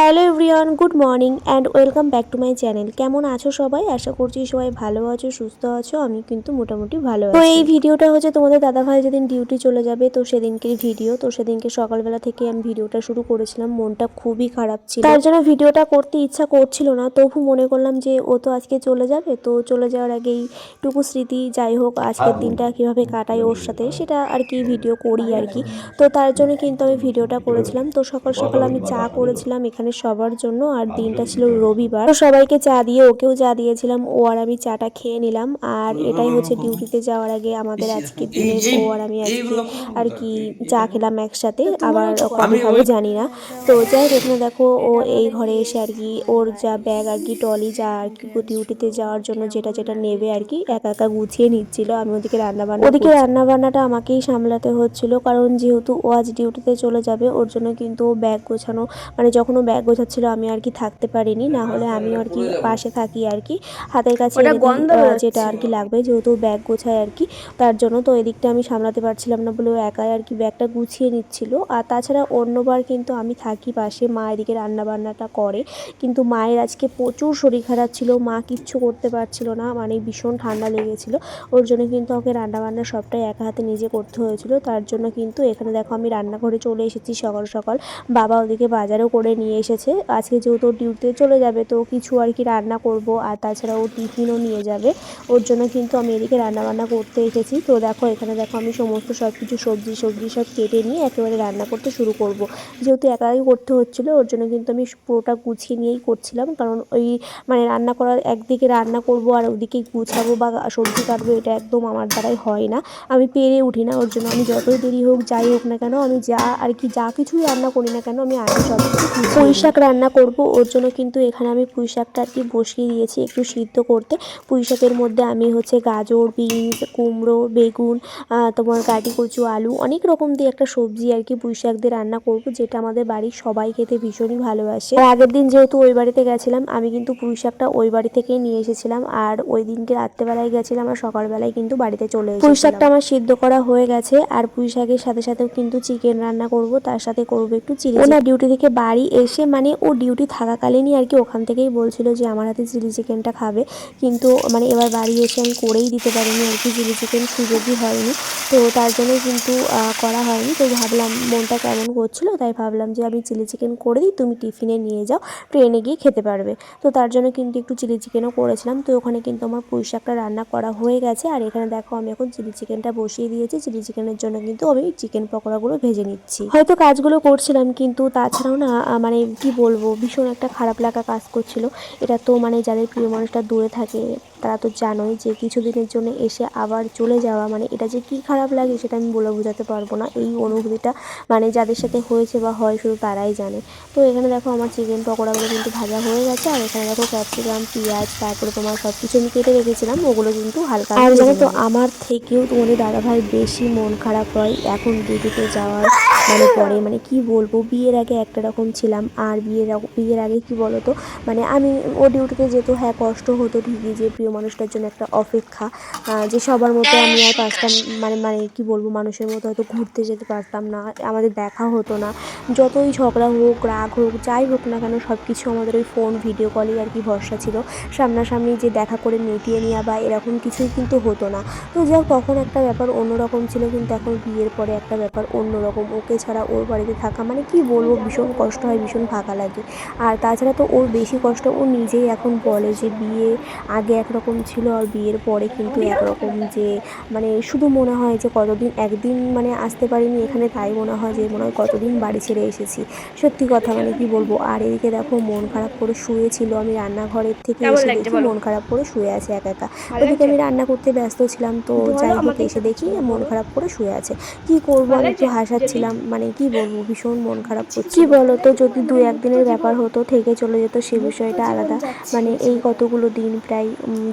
Hello everyone good morning and welcome back to my channel. কেমন আছো সবাই? আশা করছি সবাই ভালো আছো সুস্থ আছো। আমি কিন্তু মোটামুটি ভালো তো এই ভিডিওটা হচ্ছে তোমাদের দাদাভাই যেদিন ডিউটি চলে যাবে তো সেদিনকে ভিডিও। তো সেদিনকে সকালবেলা থেকে আমি ভিডিওটা শুরু করেছিলাম। মনটা খুবই খারাপ ছিল। তার জন্য ভিডিওটা করতে ইচ্ছা করছিল না। তবু মনে করলাম যে ও তো আজকে চলে যাবে। তো চলে যাওয়ার আগেই টুকু স্মৃতি যাই হোক আজকের দিনটা কীভাবে কাটাই ওর সাথে সেটা আর কি ভিডিও করি আর কি। তো তার জন্য কিন্তু আমি ভিডিওটা করেছিলাম। তো সকাল সকাল আমি চা করেছিলাম। এখানে সবার জন্য আর দিনটা ছিল রবিবার। তো সবাইকে চা দিয়ে ওকেও চা দিয়েছিলাম। ও আর আমি চাটা খেয়ে নিলাম। আর এটাই হচ্ছে ডিউটিতে যাওয়ার আগে আমাদের আজকে দিনের ও আর আমি আজকে আর কি চা খেলাম একসাথে। আবার কবে হবে জানি না। তো যাই হোক এখানে দেখো ও এই ঘরে এসে আর কি ওর যা ব্যাগ আর কি টলি যা আর কি ডিউটিতে যাওয়ার জন্য যেটা যেটা নেবে আর কি একা একা গুছিয়ে নিচ্ছিল। আমি ওদিকে রান্না বান্না ওদিকে রান্না বান্নাটা আমাকেই সামলাতে হচ্ছিল। কারণ যেহেতু ও আজ ডিউটিতে চলে যাবে ওর জন্য কিন্তু ও ব্যাগ গোছানো মানে যখন ও ব্যাগ গোছাচ্ছিল আমি আর কি থাকতে পারিনি না হলে আমি আর কি পাশে থাকি আর কি। হাতের কাছে। যেটা আর কি লাগবে যেহেতু ব্যাগ গোছায় আর কি তার জন্য তো এদিকটা আমি সামলাতে পারছিলাম না বলে একাই আর কি ব্যাগটা গুছিয়ে নিচ্ছিল। আর তাছাড়া অন্যবার কিন্তু আমি থাকি পাশে মা এদিকে রান্না বান্নাটা করে। কিন্তু মায়ের আজকে প্রচুর শরীর খারাপ ছিল মা কিচ্ছু করতে পারছিল না মানে ভীষণ ঠান্ডা লেগেছিল। ওর জন্য কিন্তু ওকে রান্নাবান্না সবটাই একা হাতে নিজে করতে হয়েছিল। তার জন্য কিন্তু এখানে দেখো আমি রান্নাঘরে চলে এসেছি সকাল সকাল। বাবা ওদিকে বাজারও করে নিয়ে এসেছে, আজকে যেহেতু ও ডিউটিতে চলে যাবে, তো কিছু আর কি রান্না করব, আর তাছাড়া ও টিফিনও নিয়ে যাবে। ওর জন্য কিন্তু আমি এদিকে রান্না বান্না করতে এসেছি। তো দেখো, এখানে দেখো আমি সমস্ত সব কিছু সবজি সবজি সব কেটে নিয়ে একেবারে রান্না করতে শুরু করব। যেহেতু একাই করতে হচ্ছিল, ওর জন্য কিন্তু আমি পুরোটা গুছিয়ে নিয়েই করছিলাম। কারণ ওই মানে রান্না করার একদিকে রান্না করব আর ওদিকে গুছাবো বা সবজি কাটবো, এটা একদম আমার দ্বারাই হয় না। আমি পেরে উঠি না, ওর জন্য আমি যতই দেরি হোক যাই হোক না কেন, আমি যা আর কি যা কিছুই রান্না করি না কেন, আমি আগে সব কিছু শাক রান্না করব ওর জন্য কিন্তু এখানে আমি পুঁই শাকটা আর কি বসিয়ে দিয়েছি একটু সিদ্ধ করতে। পুঁই শাকের মধ্যে আমি হচ্ছে গাজর বিনস কুমড়ো বেগুন তোমার কাটি কচু আলু অনেক রকম দিয়ে একটা সবজি আর কি পুঁই শাক দিয়ে রান্না করব যেটা আমাদের বাড়ির সবাই খেতে ভীষণই ভালোবাসে। আর আগের দিন যেহেতু ওই বাড়িতে গেছিলাম আমি কিন্তু পুঁই শাকটা ওই বাড়ি থেকেই নিয়ে এসেছিলাম আর ওই দিনকে রাত্রেবেলায় গেছিলাম আর সকালবেলায় কিন্তু বাড়িতে চলে এসেছিলাম। পুঁই শাকটা আমার সিদ্ধ করা হয়ে গেছে আর পুঁই শাকের সাথে সাথেও কিন্তু চিকেন রান্না করব তার সাথে করব একটু চিলি ও না ডিউটি থেকে বাড়ি এসে মানে ও ডিউটি থাকাকালীনই আর কি ওখান থেকেই বলছিল যে আমার হাতে চিলি চিকেনটা খাবে। কিন্তু মানে এবার বাড়ি এসে আমি করেই দিতে পারিনি আর কি, চিলি চিকেন সুযোগই হয়নি। তো তার জন্য কিন্তু করা হয়নি। তো ভাবলাম মনটা কেমন করছিল, তাই ভাবলাম যে আমি চিলি চিকেন করে দিই, তুমি টিফিনে নিয়ে যাও, ট্রেনে গিয়ে খেতে পারবে। তো তার জন্য কিন্তু একটু চিলি চিকেনও করেছিলাম। তো ওখানে কিন্তু আমার পুঁই শাকটা রান্না করা হয়ে গেছে। আর এখানে দেখো আমি এখন চিলি চিকেনটা বসিয়ে দিয়েছি। চিলি চিকেনের জন্য কিন্তু আমি চিকেন পকোড়াগুলো ভেজে নিচ্ছি। হয়তো কাজগুলো করছিলাম, কিন্তু তাছাড়াও না মানে কি বলব ভীষণ একটা খারাপ লাগা কাজ করছিল। এটা তো মানে যাদের প্রিয় মানুষটা দূরে থাকে তারা তো জানোই যে কিছুদিনের জন্য এসে আবার চলে যাওয়া মানে এটা যে কি খারাপ লাগে সেটা আমি বলে বোঝাতে পারব না। এই অনুভূতিটা মানে যাদের সাথে হয়েছে বা হয় শুধু তারাই জানে। তো এখানে দেখো আমার চিকেন পকোড়াগুলো কিন্তু ভাজা হয়ে গেছে আর এখানে দেখো ক্যাপসিকাম পেঁয়াজ তারপরে তোমার সব কিছু আমি কেটে রেখেছিলাম ওগুলো কিন্তু হালকা আর জানো তো আমার থেকেও তোমাদের দাদাভাই বেশি মন খারাপ হয় এখন ডিউটিতে যাওয়ার মানে পরে মানে কি বলব বিয়ের আগে একটা রকম ছিলাম। আর বিয়ের বিয়ের আগে কি বলতো? মানে আমি, ও ডিউটিতে যেত হ্যাঁ কষ্ট হতো ঠিকই যে প্রিয় মানুষটার জন্য একটা অপেক্ষা। যে সবার মতো আমি আর পারতাম মানে মানে কি বলব, মানুষের মতো হয়তো ঘুরতে যেতে পারতাম না, আমাদের দেখা হতো না। যতই ঝগড়া হোক, রাগ হোক, যাই হোক না কেন সব কিছু আমাদের ওই ফোন, ভিডিও কলেই আর কি ভরসা ছিল। সামনাসামনি যে দেখা করে মিটিয়ে নেওয়া বা এরকম কিছুই কিন্তু হতো না। তো যাই হোক, তখন একটা ব্যাপার অন্যরকম ছিল, কিন্তু এখন বিয়ের পরে একটা ব্যাপার অন্যরকম। ওকে ছাড়া ওর বাড়িতে থাকা মানে কি বলব, ভীষণ কষ্ট হয়, ভীষণ ফাঁকা লাগে। আর তাছাড়া তো ওর বেশি কষ্ট ও নিজেই এখন বলে যে বিয়ে আগে একরকম ছিল আর বিয়ের পরে কিন্তু একরকম যে মানে শুধু মনে হয় যে কতদিন একদিন মানে আসতে পারিনি এখানে তাই মনে হয় যে মনে হয় কতদিন বাড়ি ছেড়ে এসেছি। সত্যি কথা মানে কি বলব? আর এদিকে দেখো মন খারাপ করে শুয়েছিল আমি রান্নাঘরের থেকে এসে দেখি মন খারাপ করে শুয়ে আছে একা একা। ওদিকে আমি রান্না করতে ব্যস্ত ছিলাম তো যাই হোক এসে দেখি মন খারাপ করে শুয়ে আছে। কি করব? আমি একটু হাসাচ্ছিলাম মানে কি বলব? ভীষণ মন খারাপ করছে কি তো যদি দু একদিনের ব্যাপার হতো, থেকে চলে যেত, সে বিষয়টা আলাদা। মানে এই কতগুলো দিন প্রায়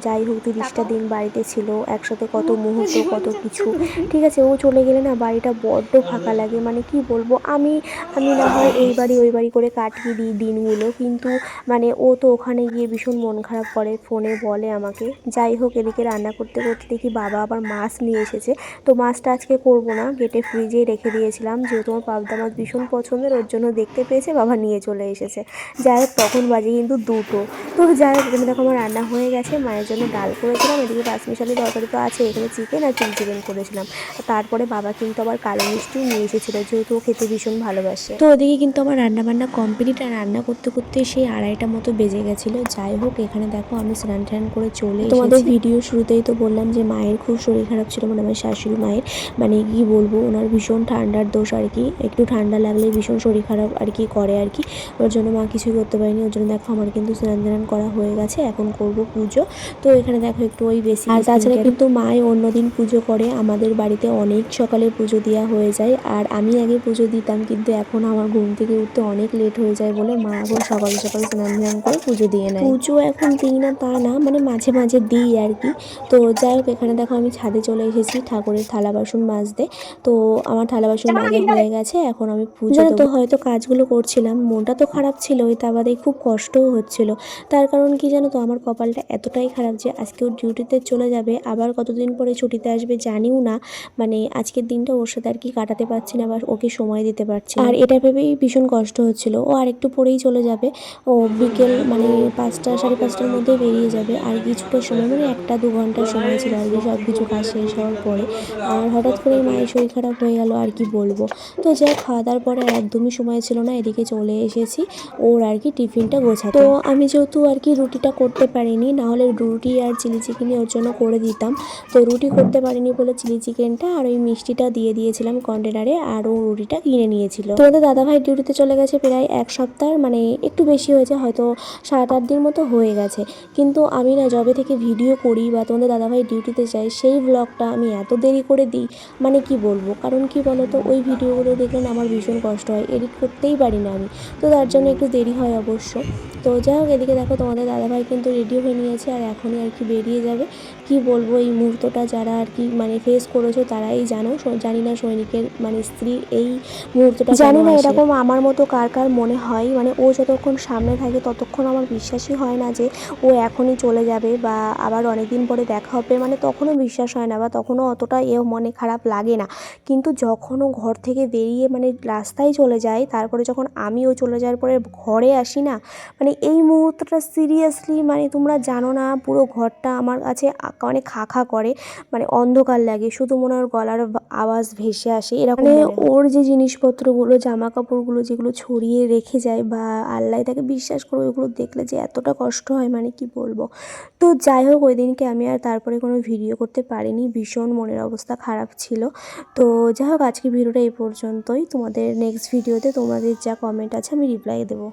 যাই হোক, তিরিশটা দিন বাড়িতে ছিল, একসাথে কত মুহূর্ত, কত কিছু। ঠিক আছে, ও চলে গেলে না বাড়িটা বড্ড ফাঁকা লাগে। মানে কি বলব, আমি আমি না হয় এই বাড়ি, ওই বাড়ি করে কাটিয়ে দিই দিনগুলো। কিন্তু মানে ও তো ওখানে গিয়ে ভীষণ মন খারাপ করে, ফোনে বলে আমাকে। যাই হোক, এদিকে রান্না করতে করতে দেখি বাবা আবার মাছ নিয়ে এসেছে। তো মাছটা আজকে করব না, গেটে ফ্রিজেই রেখে দিয়েছিলাম। যেহেতু আমার পাবদা মাছ ভীষণ পছন্দের, ওর জন্য দেখতে পেয়েছে, বাবা নিয়ে চলে এসেছে। যাই হোক তখন বাজে কিন্তু দুটো। তো যাই হোক এখানে দেখো আমার রান্না হয়ে গেছে। মায়ের জন্য ডাল করেছিলাম এদিকে পাঁচমিশালি তরকারি তো আছে এখানে চিকেন আর চিলি চিকেন করেছিলাম। তারপরে বাবা কিন্তু আবার কালো মিষ্টি নিয়ে এসেছিল যেহেতু ও খেতে ভীষণ ভালোবাসে। তো ওদিকে কিন্তু আমার রান্না বান্না কমপ্লিট আর রান্না করতে করতে সেই আড়াইটা মতো বেজে গেছিল। যাই হোক এখানে দেখো আমি স্নান টান করে চলে তোমাদের ভিডিও শুরুতেই তো বললাম যে মায়ের খুব শরীর খারাপ ছিল মানে আমার শাশুড়ি মায়ের। মানে কি বলব ওনার ভীষণ ঠান্ডার দোষ আর কি। একটু ঠান্ডা লাগলে ভীষণ শরীর খারাপ আর কি করে আর কি। ওর জন্য মা কিছুই করতে পারিনি ওর জন্য দেখো আমার কিন্তু স্নান টান করা হয়ে গেছে এখন করব পুজো। তো এখানে দেখো একটু ওই বেশি আর তাছাড়া কিন্তু মাই অন্যদিন পুজো করে আমাদের বাড়িতে অনেক সকালে পুজো দেওয়া হয়ে যায়। আর আমি আগে পুজো দিতাম কিন্তু এখন আমার ঘুম থেকে উঠতে অনেক লেট হয়ে যায় বলে মা এখন সকাল সকাল স্নান ধান করে পুজো দিয়ে নেয়। পুজো এখন দিই না তা না মানে মাঝে মাঝে দিই আর কি। তো যাই হোক এখানে দেখো আমি ছাদে চলে এসেছি ঠাকুরের থালা বাসন মাজতে। তো আমার থালা বাসন মাজা হয়ে গেছে এখন আমি পুজো তো হয়তো কাজগুলো করছিলাম মনটা তো খারাপ ছিলই, তা বাদে খুব কষ্টও হচ্ছিল। তার কারণ কি জানো তো, আমার কপালটা এতটাই খারাপ যে আজকে ওর ডিউটিতে চলে যাবে, আবার কতদিন পরে ছুটিতে আসবে জানিও না। মানে আজকের দিনটা ওর সাথে আর কি কাটাতে পারছি না, বা ওকে সময় দিতে পারছি আর এটা ভেবেই ভীষণ কষ্ট হচ্ছিল। ও আর একটু পরেই চলে যাবে। ও বিকেল মানে পাঁচটা, সাড়ে পাঁচটার মধ্যে বেরিয়ে যাবে। আর কিছুটা সময় মানে একটা দু ঘণ্টার সময় ছিল আর কি সব কিছু কাজ শেষ হওয়ার পরে। আর হঠাৎ করে মায়ের শরীর খারাপ হয়ে গেল, আর কি বলব। তো যাই খাওয়া দাওয়ার পরে একদমই সময় ছিল না, এদিকে চলে এসেছি, ওর আর কি টিফিনটা গোছাতে। তো আমি যেহেতু আর কি রুটিটা করতে পারিনি না হলে রুটি আর চিলি চিকেনই ওর জন্য করে দিতাম। তো রুটি করতে পারিনি বলে চিলি চিকেনটা আর ওই মিষ্টিটা দিয়ে দিয়েছিলাম কন্টেনারে আর ও রুটিটা কিনে নিয়েছিল। তোমাদের দাদাভাই ডিউটিতে চলে গেছে প্রায় এক সপ্তাহ মানে একটু বেশি হয়েছে, হয়তো সাত আট দিন মতো হয়ে গেছে। কিন্তু আমি না জবে থেকে ভিডিও করি বা তোমাদের দাদাভাই ডিউটিতে যাই সেই ব্লগটা আমি এত দেরি করে দিই মানে কি বলব? কারণ কি বলো তো ওই ভিডিওগুলো দেখলে আমার ভীষণ কষ্ট হয়, এডিট করতেই পারি না আমি। তো তার জন্য একটু দেরি হয় অবশ্য। তো যাই হোক এদিকে দেখো তোমাদের দাদাভাই কিন্তু রেডি হয়ে নিয়েছে আর এখনই আর কি বেরিয়ে যাবে। কি বলব এই মুহূর্তটা যারা আর কি মানে ফেস করেছ তারাই জানো। জানি না সৈনিকের মানে স্ত্রী এই মুহূর্তটা জানি না এরকম আমার মতো কার কার মনে হয়? মানে ও যতক্ষণ সামনে থাকে ততক্ষণ আমার বিশ্বাসই হয় না যে ও এখনই চলে যাবে বা আবার অনেকদিন পরে দেখা হবে। মানে তখনও বিশ্বাস হয় না বা তখনও অতটা এ মনে খারাপ লাগে না। কিন্তু যখন ও ঘর থেকে বেরিয়ে মানে রাস্তায় চলে যায় তারপরে যখন আমিও চলে যাওয়ার পরে ঘরে আসি না মানে এই মুহূর্তটা সিরিয়াসলি মানে তোমরা জানো না পুরো ঘরটা আমার কাছে মানে খা খা করে মানে অন্ধকার লাগে। শুধু মনে হয় গলার আওয়াজ ভেসে আসে। এরকম মানে ওর যে জিনিসপত্রগুলো জামা কাপড়গুলো যেগুলো ছড়িয়ে রেখে যায় বা আল্লাহ তাকে বিশ্বাস করে ওইগুলো দেখলে যে এতটা কষ্ট হয় মানে কি বলব? তো যাই হোক ওই দিনকে আমি আর তারপরে কোনো ভিডিও করতে পারিনি। ভীষণ মনের অবস্থা খারাপ ছিল। তো যাই হোক আজকে ভিডিওটা এই পর্যন্তই। তোমাদের নেক্সট ভিডিওতে তোমাদের যা কমেন্ট আছে আমি রিপ্লাই দেবো।